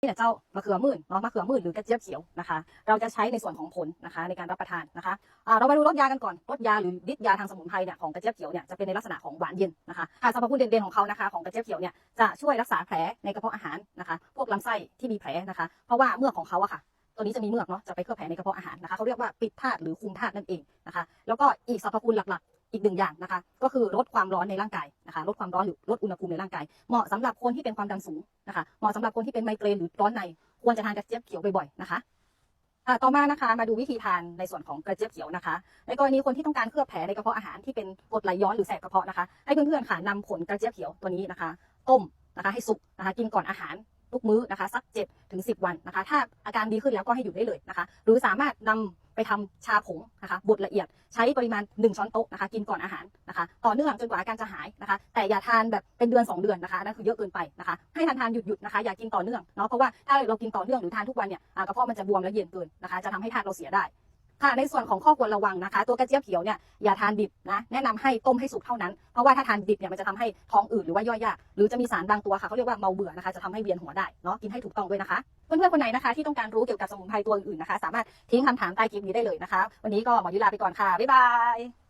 นี่แหละเจ้ามะเขือมื่นเนาะมะเขือมื่นหรือกระเจี๊ยบเขียวนะคะ เราจะใช้ในส่วนของผลนะคะในการรับประทานนะคะเรามาดูรสยากันก่อนรสยาหรือฤทธิ์ยาทางสมุนไพรเนี่ยของกระเจี๊ยบเขียวเนี่ยจะเป็นในลักษณะของหวานเย็นนะคะอ่าสรรพคุณเด่นๆของเขานะคะของกระเจี๊ยบเขียวเนี่ยจะช่วยรักษาแผลในกระเพาะอาหารนะคะ พวกลำไส้ที่มีแผลนะคะ เพราะว่าเมือกของเขาอะค่ะตัวนี้จะมีเมือกเนาะจะไปเคลือบแผลในกระเพาะอาหารนะคะเขาเรียกว่าปิดธาตุหรือคุมธาตุนั่นเองนะคะ แล้วก็อีกสรรพคุณหลักๆ อีกหนึ่งอย่างนะคะ ก็คือลดความร้อนในร่างกายนะคะลดความร้อนหรือลดอุณหภูมิในร่างกาย เหมาะสำหรับคนที่เป็นความดันสูงนะคะ เหมาะสำหรับคนที่เป็นไมเกรนหรือร้อนในควรจะทานกระเจี๊ยบเขียวบ่อยๆนะคะต่อมานะคะมาดูวิธีทานในส่วนของกระเจี๊ยบเขียวนะคะในกรณีคนที่ต้องการเคลือบแผลในกระเพาะอาหารที่เป็นกรดไหลย้อนหรือแสบกระเพาะนะคะ ให้เพื่อนๆค่ะนำผลกระเจี๊ยบเขียวตัวนี้นะคะ ต้มนะคะให้สุกนะคะกินก่อนอาหารทุกมื้อนะคะสัก7ถึง10 วันนะคะ ถ้าอาการดีขึ้นแล้วก็ให้หยุดได้เลยนะคะ หรือสามารถนำ ไปทำชาผงนะคะบดละเอียดใช้ปริมาณ 1 ช้อนโต๊ะนะคะกินก่อนอาหารนะคะต่อเนื่องจนกว่าอาการจะหายนะคะ แต่อย่าทานแบบเป็นเดือน 2 เดือนนะคะนั่นคือเยอะเกินไปนะคะให้ทานทานหยุดหยุดนะคะอย่ากินต่อเนื่องเนาะเพราะว่าถ้าเรากินต่อเนื่องหรือทานทุกวันเนี่ยกระเพาะมันจะบวมและเย็นเกินนะคะจะทำให้ธาตุเราเสียได้ ค่ะในส่วนของข้อควรระวังนะคะ ตัวกระเจี๊ยบเขียวเนี่ยอย่าทานดิบนะแนะนำให้ต้มให้สุกเท่านั้น เพราะว่าถ้าทานดิบเนี่ยมันจะทำให้ท้องอืดหรือว่าย่อยยากหรือจะมีสารบางตัวค่ะเขาเรียกว่าเมาเบื่อนะคะจะทำให้เวียนหัวได้เนาะกินให้ถูกต้องด้วยนะคะเพื่อนๆคนไหนนะคะที่ต้องการรู้เกี่ยวกับสมุนไพรตัวอื่นๆนะคะ สามารถทิ้งคำถามใต้คลิปนี้ได้เลยนะคะ วันนี้ก็หมอยุลาไปก่อนค่ะบ๊ายบาย